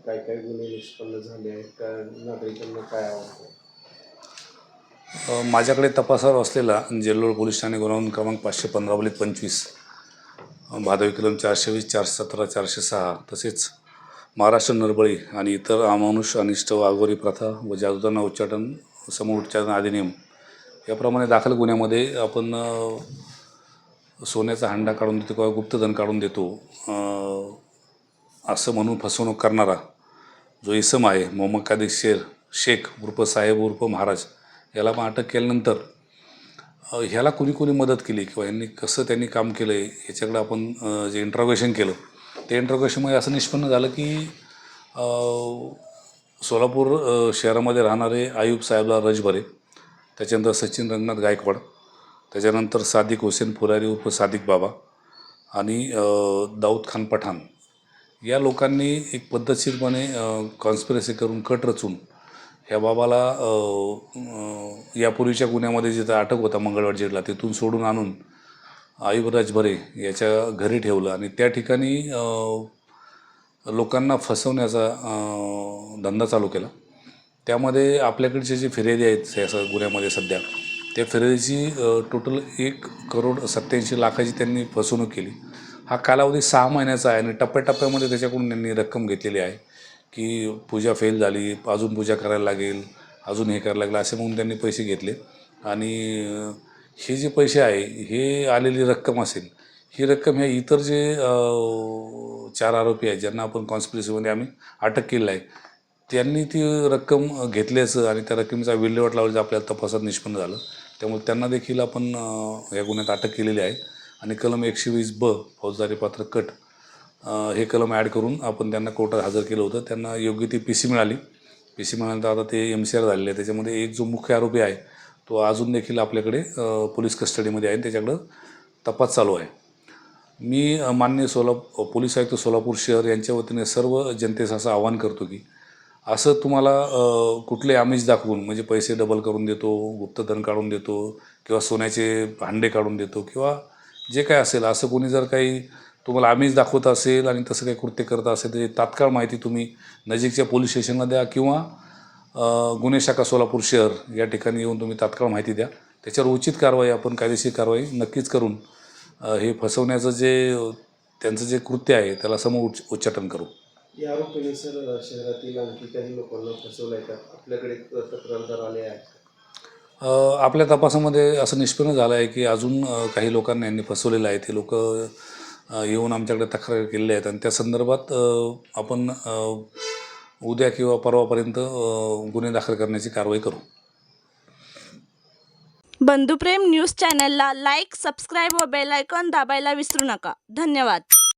निष्पन्न झाले आहेत. का नागरिकांना काय आवडतं? माझ्याकडे तपासावर असलेला जेल्लोळ पोलीस ठाणे गुन्हा क्रमांक पाचशे पंधरा वलीत पंचवीस भादवी कलम चारशे वीस चारशे सतरा चारशे सहा तसेच महाराष्ट्र नरबळी आणि इतर अमानुष अनिष्ट वाघोरी प्रथा व जादूतांना उच्चाटन समूह उच्चाटन अधिनियम याप्रमाणे दाखल गुन्ह्यामध्ये आपण सोन्याचा हंडा काढून देतो किंवा गुप्तधन काढून देतो. असं म्हणून फसवणूक करणारा जो इसम आहे मोहम्मद कादिर शेर शेख उर्फ साहेब उर्फ महाराज याला पण अटक केल्यानंतर ह्याला कोणी कोणी मदत केली किंवा यांनी कसं त्यांनी काम केलं आहे याच्याकडे आपण जे इंट्रोगेशन केलं ते इंट्रोगेशनमध्ये असं निष्पन्न झालं की सोलापूर शहरामध्ये राहणारे आयुब साहेबला रजभरे त्याच्यानंतर सचिन रंगनाथ गायकवाड त्याच्यानंतर सादिक हुसेन फुरारी उर्फ सादिक बाबा आणि दाऊद खान पठाण. या लोकांनी एक पद्धतशीरपणे कॉन्स्पिरसी करून कट रचून ह्या बाबाला यापूर्वीच्या गुन्ह्यामध्ये जिथं अटक होता मंगळवार जिल्हा तिथून सोडून आणून आयुबराज भरे याच्या घरी ठेवलं आणि त्या ठिकाणी लोकांना फसवण्याचा धंदा चालू केला. त्यामध्ये आपल्याकडचे जे फिर्यादी आहेत या स- गुन्ह्यामध्ये सध्या त्या फिर्यादीची टोटल एक करोड सत्याऐंशी लाखाची त्यांनी फसवणूक केली. हा कालावधी सहा महिन्याचा आहे आणि टप्प्याटप्प्यामध्ये त्याच्याकडून त्यांनी रक्कम घेतलेली आहे की पूजा फेल झाली अजून पूजा करायला लागेल अजून हे करायला लागेल असे म्हणून त्यांनी पैसे घेतले. आणि हे जे पैसे आहे हे आलेली रक्कम असेल ही रक्कम ह्या इतर जे चार आरोपी आहेत ज्यांना आपण कॉन्स्पिरसीमध्ये आम्ही अटक केलेलं आहे त्यांनी ती रक्कम घेतल्याचं आणि त्या रकमेचा विल्हेवाट लावल्याचं आपल्याला तपासात निष्पन्न झालं. त्यामुळे त्यांना देखील आपण या गुन्ह्यात अटक केलेली आहे. आणि कलम एकशे वीस ब फौजदारी पात्र कट हे कलम ॲड करून आपण त्यांना कोर्टात हजर केलं होतं. त्यांना योग्य ती पी सी मिळाली. पी सी मिळाल्यानंतर आता ते एम सी आर झालेले आहे त्याच्यामध्ये एक जो मुख्य आरोपी आहे तो अजून देखील आपल्याकडे पोलीस कस्टडीमध्ये आहे त्याच्याकडं तपास चालू आहे. मी मान्य सोला पोलीस आयुक्त सोलापूर शहर यांच्या वतीने सर्व जनतेस असं आवाहन करतो की असं तुम्हाला कुठले आमिष दाखवून म्हणजे पैसे डबल करून देतो गुप्तधन काढून देतो किंवा सोन्याचे भांडे काढून देतो किंवा जे काय असेल असं कोणी जर काही तुम्हाला आम्हीच दाखवत असेल आणि तसं काही कृत्य करत असेल तर तात्काळ माहिती तुम्ही नजीकच्या पोलीस स्टेशनला द्या किंवा गुन्हे शाखा सोलापूर शहर या ठिकाणी येऊन तुम्ही तात्काळ माहिती द्या. त्याच्यावर उचित कारवाई आपण कायदेशीर कारवाई नक्कीच करून हे फसवण्याचं जे त्यांचं जे कृत्य आहे त्याला समोर उच्च उच्चाटन करू. या आरोपीने सर शहरातील आणखी काही लोकांना फसवलं आहे का? आपल्याकडे तक्रारदार आले आहेत आपल्या तपासामध्ये असं निष्पन्न झालं आहे की अजून काही लोकांना यांनी फसवलेलं आहे. ते लोक येऊन आमच्याकडे तक्रार केलेल्या आहेत. आणि त्या संदर्भात आपण उद्या किंवा परवापर्यंत गुन्हे दाखल करण्याची कारवाई करू. बंधुप्रेम न्यूज चॅनलला लाईक सबस्क्राईब व बेल आयकॉन दाबायला विसरू नका. धन्यवाद.